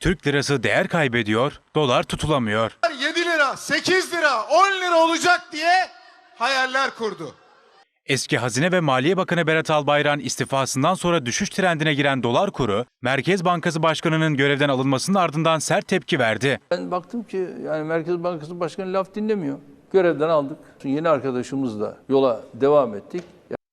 Türk lirası değer kaybediyor, dolar tutulamıyor. 7 lira, 8 lira, 10 lira olacak diye hayaller kurdu. Eski Hazine ve Maliye Bakanı Berat Albayrak'ın istifasından sonra düşüş trendine giren dolar kuru, Merkez Bankası Başkanı'nın görevden alınmasının ardından sert tepki verdi. Ben baktım ki yani Merkez Bankası Başkanı laf dinlemiyor. Görevden aldık. Yeni arkadaşımızla yola devam ettik.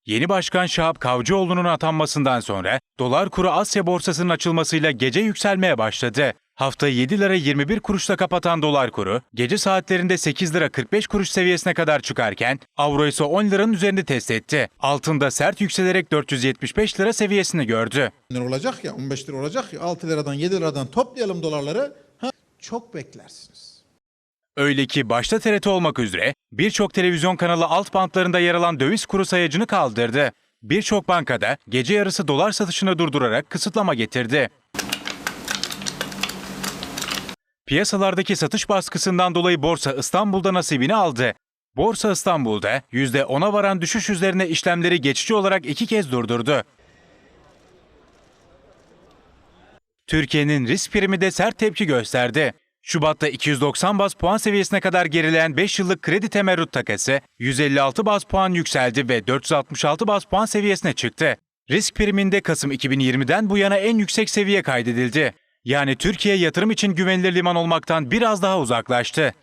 Yeni Başkan Şahap Kavcıoğlu'nun atanmasından sonra dolar kuru Asya borsasının açılmasıyla gece yükselmeye başladı. Haftayı 7 lira 21 kuruşla kapatan dolar kuru, gece saatlerinde 8 lira 45 kuruş seviyesine kadar çıkarken, avro ise 10 liranın üzerinde test etti. Altında sert yükselerek 475 lira seviyesini gördü. lira olacak ya 15 lira olacak ya 6 liradan 7 liradan toplayalım dolarları. Ha, çok beklersiniz. Öyle ki başta TRT olmak üzere birçok televizyon kanalı alt bantlarında yer alan döviz kuru sayacını kaldırdı. Birçok bankada gece yarısı dolar satışını durdurarak kısıtlama getirdi. Piyasalardaki satış baskısından dolayı Borsa İstanbul'da nasibini aldı. Borsa İstanbul'da %10'a varan düşüş üzerine işlemleri geçici olarak iki kez durdurdu. Türkiye'nin risk primi de sert tepki gösterdi. Şubat'ta 290 baz puan seviyesine kadar gerileyen 5 yıllık kredi temerrüt takası 156 baz puan yükseldi ve 466 baz puan seviyesine çıktı. Risk priminde Kasım 2020'den bu yana en yüksek seviye kaydedildi. Yani Türkiye yatırım için güvenilir liman olmaktan biraz daha uzaklaştı.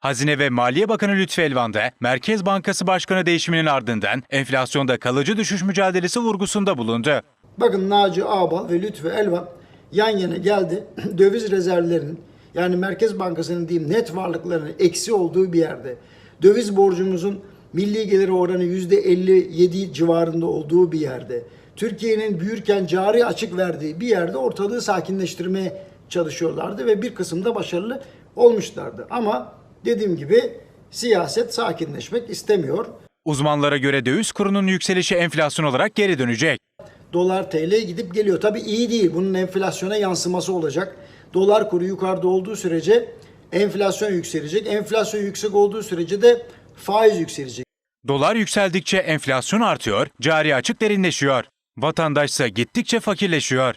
Hazine ve Maliye Bakanı Lütfi Elvan da Merkez Bankası Başkanı değişiminin ardından enflasyonda kalıcı düşüş mücadelesi vurgusunda bulundu. Bakın Naci Ağbal ve Lütfü Elvan yan yana geldi. Döviz rezervlerinin yani Merkez Bankası'nın diyeyim net varlıklarının eksi olduğu bir yerde. Döviz borcumuzun milli geliri oranı %57 civarında olduğu bir yerde. Türkiye'nin büyürken cari açık verdiği bir yerde ortalığı sakinleştirmeye çalışıyorlardı ve bir kısımda başarılı olmuşlardı. Ama dediğim gibi siyaset sakinleşmek istemiyor. Uzmanlara göre döviz kurunun yükselişi enflasyon olarak geri dönecek. Dolar TL gidip geliyor. Tabii iyi değil. Bunun enflasyona yansıması olacak. Dolar kuru yukarıda olduğu sürece enflasyon yükselecek. Enflasyon yüksek olduğu sürece de faiz yükselecek. Dolar yükseldikçe enflasyon artıyor, cari açık derinleşiyor. Vatandaşsa gittikçe fakirleşiyor.